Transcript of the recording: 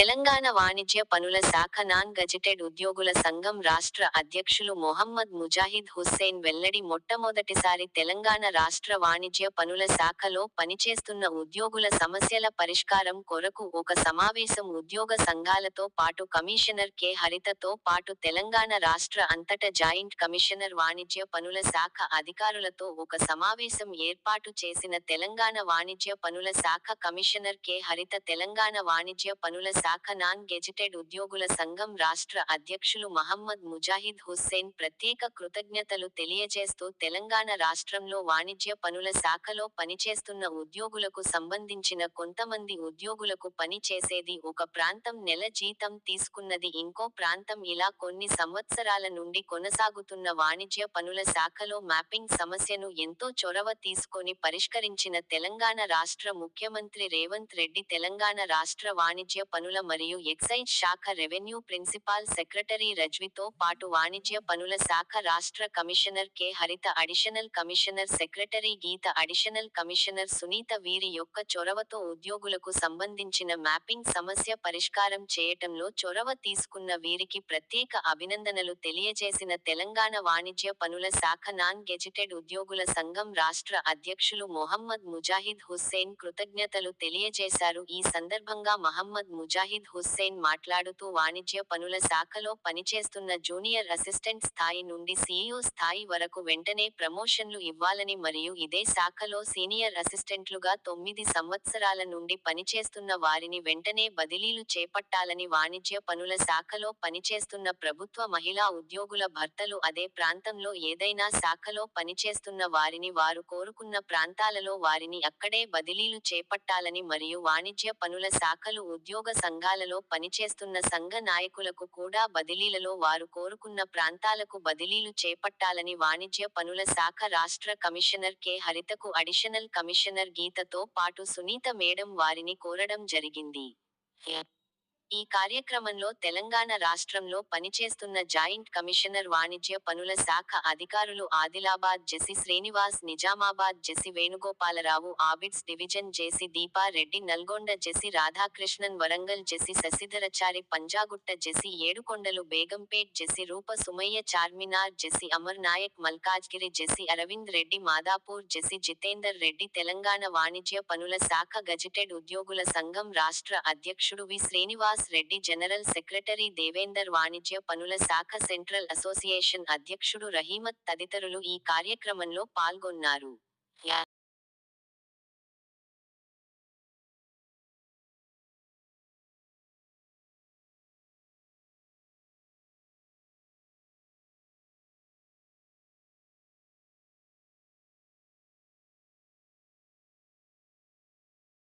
తెలంగాణ వాణిజ్య పనుల శాఖ నాన్ గజిటెడ్ ఉద్యోగుల సంఘం రాష్ట్ర అధ్యక్షులు మొహమ్మద్ ముజాహిద్ హుస్సేన్ వెల్లడి మొట్టమొదటిసారి తెలంగాణ రాష్ట్ర వాణిజ్య పనుల శాఖలో పనిచేస్తున్న ఉద్యోగుల సమస్యల పరిష్కారం కొరకు ఒక సమావేశం ఉద్యోగ సంఘాలతో పాటు కమిషనర్ కె. హరితతో పాటు తెలంగాణ రాష్ట్ర అంతటా జాయింట్ కమిషనర్ వాణిజ్య పనుల శాఖ అధికారులతో ఒక సమావేశం ఏర్పాటు చేసిన తెలంగాణ వాణిజ్య పనుల శాఖ కమిషనర్ కె. హరిత తెలంగాణ వాణిజ్య పనుల శాఖ నాన్ గెజిటెడ్ ఉద్యోగుల సంఘం రాష్ట్ర అధ్యక్షులు మహమ్మద్ ముజాహిద్ హుస్సేన్ ప్రత్యేక కృతజ్ఞతలు తెలియజేస్తూ తెలంగాణ రాష్ట్రంలో వాణిజ్య పనుల శాఖలో పనిచేస్తున్న ఉద్యోగులకు సంబంధించిన కొంతమంది ఉద్యోగులకు పని చేసేది ఒక ప్రాంతం నెల జీతం తీసుకున్నది ఇంకో ప్రాంతం ఇలా కొన్ని సంవత్సరాల నుండి కొనసాగుతున్న వాణిజ్య పనుల శాఖలో మ్యాపింగ్ సమస్యను ఎంతో చొరవ తీసుకొని పరిష్కరించిన తెలంగాణ రాష్ట్ర ముఖ్యమంత్రి రేవంత్ రెడ్డి తెలంగాణ రాష్ట్ర వాణిజ్య పనుల మరియు ఎక్సైజ్ శాఖ రెవెన్యూ ప్రిన్సిపాల్ సెక్రటరీ రజ్వితో పాటు వాణిజ్య పనుల శాఖ రాష్ట్ర commissioner K. Haritha additional commissioner secretary Geetha additional commissioner Sunitha వీరి యొక్క చొరవతో ఉద్యోగులకు సంబంధించిన మ్యాపింగ్ సమస్య పరిష్కారం చేయటంలో చొరవ తీసుకున్న వీరికి ప్రత్యేక అభినందనలు తెలియజేసిన తెలంగాణ వాణిజ్య పనుల శాఖ నాన్ గెజిటెడ్ ఉద్యోగుల సంఘం రాష్ట్ర అధ్యక్షులు మొహమ్మద్ ముజాహిద్ హుస్సేన్ కృతజ్ఞతలు తెలియజేశారు. ఈ సందర్భంగా మహమ్మద్ ముజాహిద్ హుస్సేన్ మాట్లాడుతూ వాణిజ్య పనుల శాఖలో పనిచేస్తున్న జూనియర్ అసిస్టెంట్ స్థాయి నుండి సీఈఓ స్థాయి వరకు వెంటనే ప్రమోషన్లు ఇవ్వాలని మరియు ఇదే శాఖలో సీనియర్ అసిస్టెంట్లుగా తొమ్మిది సంవత్సరాల నుండి పనిచేస్తున్న వారిని వెంటనే బదిలీలు చేపట్టాలని వాణిజ్య పనుల శాఖలో పనిచేస్తున్న ప్రభుత్వ మహిళా ఉద్యోగుల భర్తలు అదే ప్రాంతంలో ఏదైనా శాఖలో పనిచేస్తున్న వారిని వారు కోరుకున్న ప్రాంతాలలో వారిని అక్కడే బదిలీలు చేపట్టాలని మరియు వాణిజ్య పనుల శాఖలు ఉద్యోగ సంఘ సంఘాలలో పనిచేస్తున్న సంఘ నాయకులకు కూడా బదిలీలలో వారు కోరుకున్న ప్రాంతాలకు బదిలీలు చేపట్టాలని వాణిజ్య పనుల శాఖ రాష్ట్ర కమిషనర్ కె. హరితకు అడిషనల్ కమిషనర్ గీతతో పాటు సునీత మేడం వారిని కోరడం జరిగింది. ఈ కార్యక్రమంలో తెలంగాణ రాష్ట్రంలో పనిచేస్తున్న జాయింట్ కమిషనర్ వాణిజ్య పనుల శాఖ అధికారులు Adilabad JC Srinivas Nizamabad JC Venugopalarao Abids division JC Deepa Reddy Nalgonda JC Radhakrishnan Warangal JC Sasidharachari Panjagutta JC Yedukondalu Begumpet JC Roopa Sumayya Charminar JC Amar Nayak Malkajgiri JC Aravind Reddy Madhapur JC Jitender Reddy Telangana వాణిజ్య పనుల శాఖ gazetted ఉద్యోగుల సంఘం రాష్ట్ర అధ్యక్షుడు V Srinivas Srinivas Reddy general secretary Devender వాణిజ్య పనుల శాఖ సెంట్రల్ అసోసియేషన్ అధ్యక్షుడు రహీమత్ తదితరులు ఈ కార్యక్రమంలో పాల్గొన్నారు.